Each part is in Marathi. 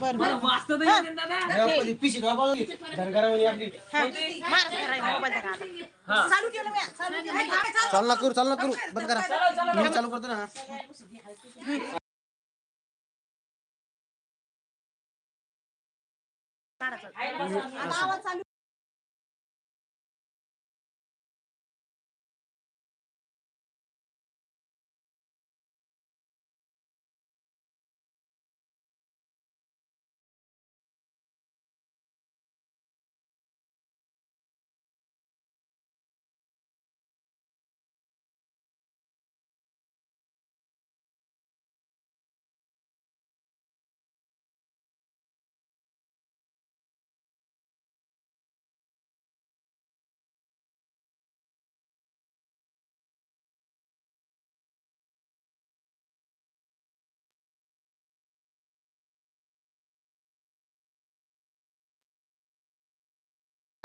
बरं. बरं. पिशी. चालू केलं मी चालू केलं. चालू ना करू चालू ना करू. बंद करा. मी चालू करतो ना आवाज चालू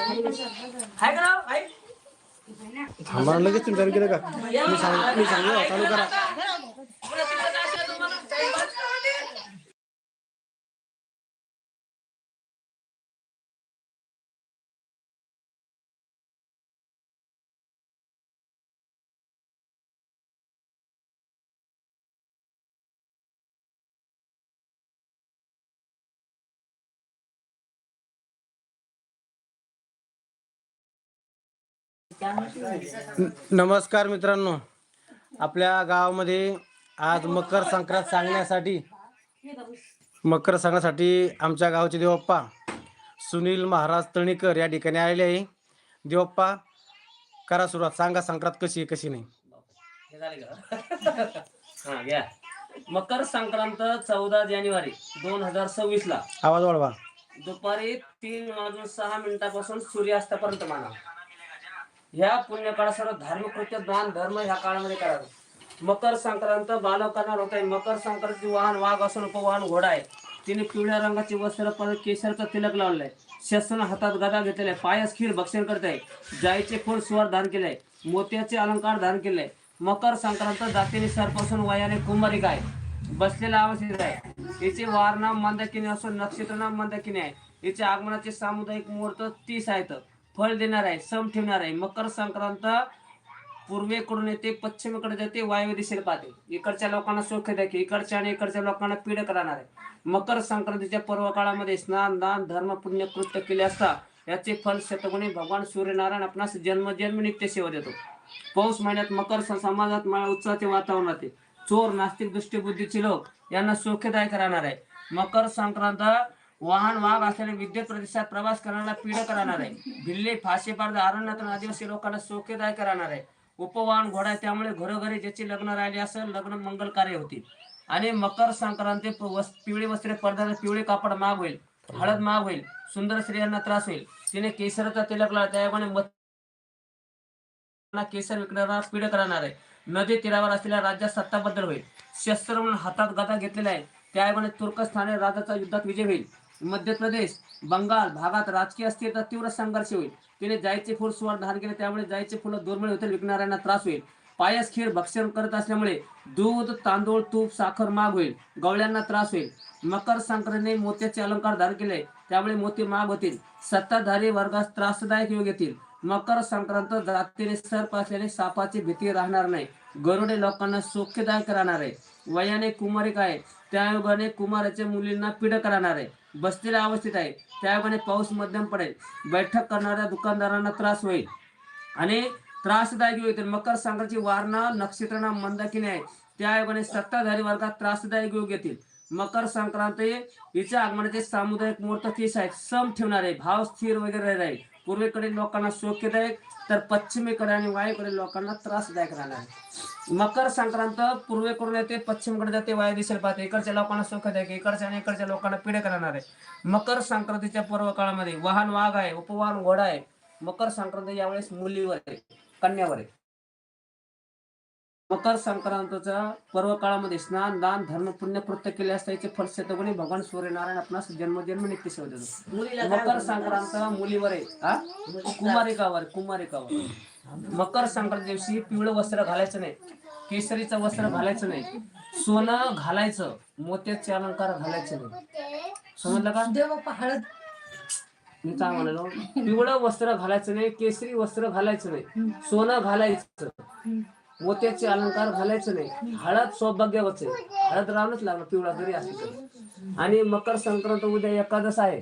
हाय का? हाय? थांबा लगेच चालू केलं का मी सांग मी सांगू चालू करा नमस्कार मित्रांनो. आपल्या गावामध्ये आज मकर संक्रांत सांगण्यासाठी मकर सांगण्यासाठी आमच्या गावचे देवप्पा सुनील महाराज तळणीकर या ठिकाणी आलेले आहे. देवप्पा करा सुरुवात. सांगा संक्रांत कशी आहे कशी नाही. मकर संक्रांत चौदा जानेवारी दोन हजार सव्वीस ला आवाज वाढवा. दुपारी तीन वाजून सहा मिनिटापासून सूर्यास्तापर्यंत माना ह्या पुण्यकाळात सर्व धार्मिक कृत्य दान धर्म ह्या काळामध्ये करावे. मकर संक्रांत बालकांना होत आहे. मकर संक्रांती वाहन वाघ असून उपवाहन घोडा आहे. तिने पिवळ्या रंगाचे वस्त्र परत केसरचं तिलक लावलंय. शस्त्र हातात गदा घेतलेला आहे. पायास खीर भक्षण करत आहे. जाईचे फूल सुवार धारण केलंय. मोत्याचे अलंकार धारण केले मकर संक्रांत जातीने सरपासून वयाने कुमारिका आहे बसलेला अवस्थेत आहे. याचे वारनाम मंदाकिनी असून नक्षत्रनाम मंदाकिनी आहे. हिचे आगमनाचे सामुदायिक मुहूर्त तीस आहेत. फळ देणार आहे सम ठेवणार आहे. मकर संक्रांत पूर्वेकडून येते पश्चिमेकडे जाते वायव्य दिशेला पाहते. इकडच्या लोकांना सुख देखील इकडच्या आणि इकडच्या लोकांना पीडक राहणार आहे. मकर संक्रांतीच्या पर्व काळामध्ये स्नान दान धर्म पुण्य कृत्य केले असता याचे फल शतगुणी भगवान सूर्यनारायण आपणास जन्म जन्म नित्य सेवा देतो. पौष महिन्यात मकर समाजात मला उत्साहाचे वातावरण राहते. चोर नास्तिक दृष्टीबुद्धीचे लोक यांना सुखदायक राहणार आहे. मकर संक्रांत वाहन वाघ असलेल्या विद्युत प्रदेशात प्रवास करणारा पीड करणार आहे. भिल्ले फाशी पारद अरण्यातून आदिवासी लोकांना सोकेदाय राहणार आहे. उपवाहन घोडा आहे त्यामुळे घरोघरी ज्याची लग्न राहिले असेल लग्न मंगल कार्य होतील. आणि मकर संक्रांती पिवळे पिवळी वस्त्रे पडदा पिवळे कापड माग होईल हळद माग होईल सुंदर स्त्रियांना त्रास होईल. तिने केसरचा तिलक लावला त्यामुळे केसर विकणारा पीड करणार आहे. नदी तीरावर असलेल्या राज्यात सत्ताबद्दल होईल. शस्त्र म्हणून हातात गदा घेतलेला आहे. त्यामुळे तुर्कस्थाने राजाचा युद्धात विजय होईल. मध्य प्रदेश बंगाल भागात राजकीय अस्थिरता तीव्र संघर्ष होईल. तिने जायचे फूल सुवार धारण केले त्यामुळे जायचे फुलं दुर्मिळ होतील विकणाऱ्यांना त्रास होईल. पायस खीर भक्षण करत असल्यामुळे दूध तांदूळ तूप साखर माग होईल. गवळ्यांना त्रास होईल. मकर संक्रांतीने मोत्याचे अलंकार धारण केले त्यामुळे मोती माग होतील. सत्ताधारी वर्गास त्रासदायक योग येतील. मकर संक्रांत जातीने सर्प असल्याने सापाची भीती राहणार नाही. गरुडे लोकांना सुखदायक राहणार आहे. वयाने कुमारिक आहे. त्या योगाने कुमाराच्या मुलींना पीडक राहणार आहे. बस्तीला अवस्थेत आहे. त्या पाऊस मध्यम पडेल. बैठक करणाऱ्या दुकानदारांना त्रास होईल. आणि त्रासदायक योग येतील मकर संक्रांतीची वारणा नक्षत्रांना मंदाकिनी आहे. त्यायोगाने सत्ताधारी वर्गात त्रासदायक योग येतील. मकर संक्रांती हिच्या आगमनाचे सामुदायिक मुहूर्त तीस आहेत. सम ठेवणारे भाव स्थिर वगैरे राहील. पूर्वेकडील लोकांना सौख्यदायक तर पश्चिमेकडे आणि वायूकडील लोकांना त्रासदायक राहणार. आहे मकर संक्रांत पूर्वेकडून येते पश्चिमकडे जाते वायू दिशेला पाहते. इकडच्या लोकांना सुखदायक इकडच्या आणि इकडच्या लोकांना पिढे राहणार आहे. मकर संक्रांतीच्या पूर्व काळामध्ये वाहन वाघ आहे उपवाहन घोडा आहे. मकर संक्रांत यावेळेस मुलीवर आहे कन्यावर आहे. मकर संक्रांतीच्या पर्व काळामध्ये स्नान दान धर्म पुण्य कृत्य केले असता याचे फल शतगुणी भगवान सूर्यनारायण आपणास जन्मजन्म नित्य सेवा देतो मकर संक्रांत मुलीवर आहे हा कुमारिकावर कुमारिकावर. मकर संक्रांती दिवशी पिवळं वस्त्र घालायचं नाही केसरीचं वस्त्र घालायचं नाही सोनं घालायचं मोत्याचे अलंकार घालायचे नाही. समजलं का? देव हळद मी काय म्हणालो? पिवळं वस्त्र घालायचं नाही केसरी वस्त्र घालायचं नाही सोनं घालायचं. मोत्याचे अलंकार घालायचं नाही. हळद सौभाग्यावरच. आहे हळद राहूनच लागलं पिवळा जरी असली आणि मकर संक्रांत उद्या एकादश आहे.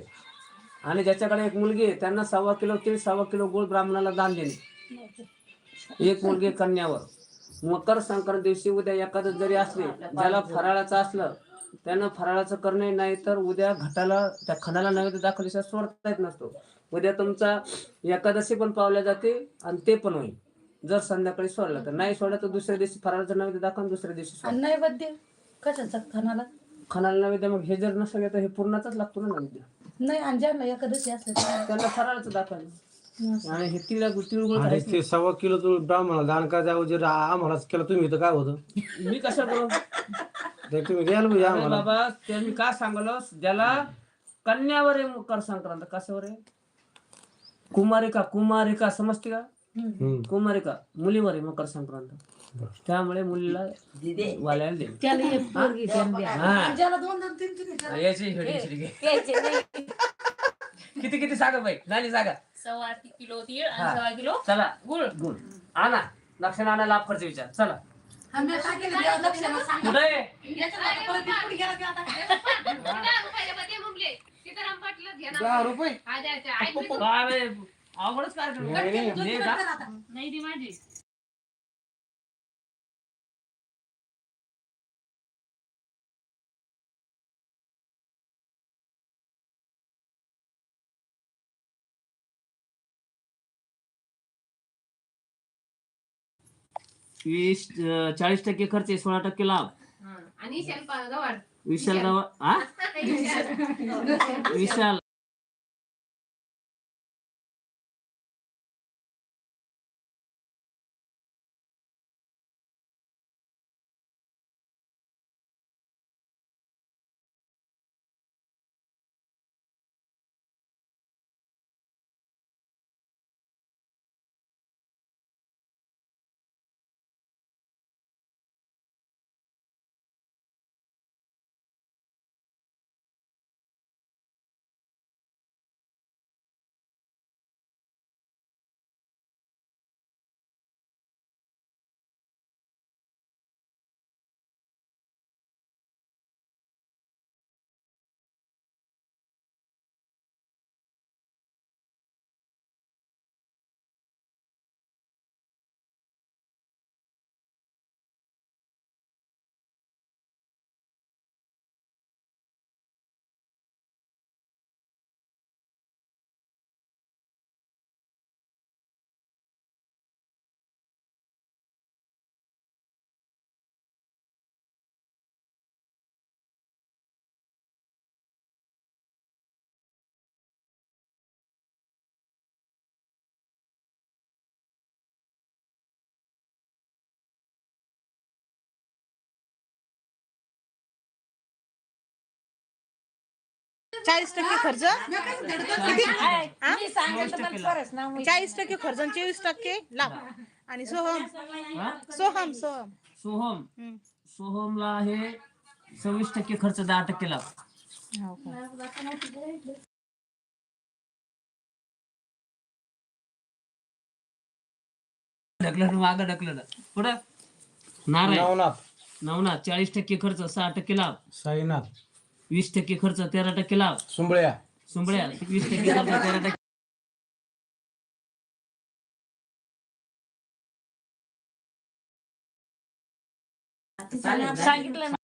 आणि ज्याच्याकडे एक मुलगी आहे त्यांना सव्वा किलो तीळ सव्वा किलो गुळ ब्राह्मणाला दान देणे. एक मुलगी कन्यावर. मकर संक्रांत दिवशी उद्या एकादश जरी असली ज्याला फराळाचं असलं त्यानं फराळाचं करणे नाही तर उद्या घटाला त्या खणाला नैवेद्य दाखवल्याशिवाय सोडता येत नसतो. उद्या तुमचा एकादशी पण पावल्या जाते आणि ते पण होईल. जर संध्याकाळी सोडलं तर. नाही सोडलं तर दुसऱ्या दिवशी फराळाचं नैवेद्य दाखवा आणि दुसऱ्या दिवशी सोडा. आणि नैवेद्य? कशाचा? खानाला खणाला नैवेद्य मग हे जर नसेल तर हे पूर्णाचाच लागतो ना नैवेद्य. नाही आणि ज्यांना एकादशी असले तर? त्यांना फराळाचं दाखवायचं आणि हे तिळ तिळगुळ आणि ते सव्वा किलो तू ब्राह्मणाला दान करायच्या ऐवजी रा- आम्हालाच केलं तुम्ही तर काय होतं? मी कशा करू ते तुम्ही द्यायला पाहिजे अरे आम्हाला. बाबा ते मी काय सांगलो? ज्याला कन्यावर आहे मकर संक्रांत कशावर आहे? कुमारिका कुमारिका समजते का. कुमारिका मुलीवर आहे मकर संक्रांत. त्यामुळे मुलीला वाल्याला दे त्याला एक पोरगी त्याला द्या. हा ज्याला दोन दोन तीन तीन त्याला याची हिडी घे. घ्यायचे नाही. किती किती सांगा बाई नानी सांगा सव्वा किलो तीळ हा. आणि सव्वा किलो चला गुळ गुण आणा लक्षण आणा लाभ खर्च विचार चला आम्ही काय केलं देवा दक्षिणा सांग. कुठे आहे? दहा रुपये काय बाई, अवघडच कार्यक्रम? नाही ती माझी. वीस अं, चाळीस टक्के खर्च आहे सोळा टक्के लाभ. आणि शेल्पा गवाड. विशाल गाव हा विशाल. चाळीस टक्के खर्च? मी सांगितलं तर खरंच ना मी चाळीस टक्के खर्च आणि चोवीस टक्के लाभ आणि सोहम? सोहम सोहम. सोहम. हम्म. सोहमला आहे सव्वीस टक्के खर्च दहा टक्के लाभ हो का? ढकललं मागं ढकललं पुढं. नारायण. नवनाथ. नवनाथ चाळीस टक्के खर्च सहा टक्के लाभ साईनाथ. वीस टक्के खर्च तेरा टक्के लाभ. सुंबळ्या. सुंबड्या वीस टक्के खर्च तेरा टक्के. सांगितलं ना.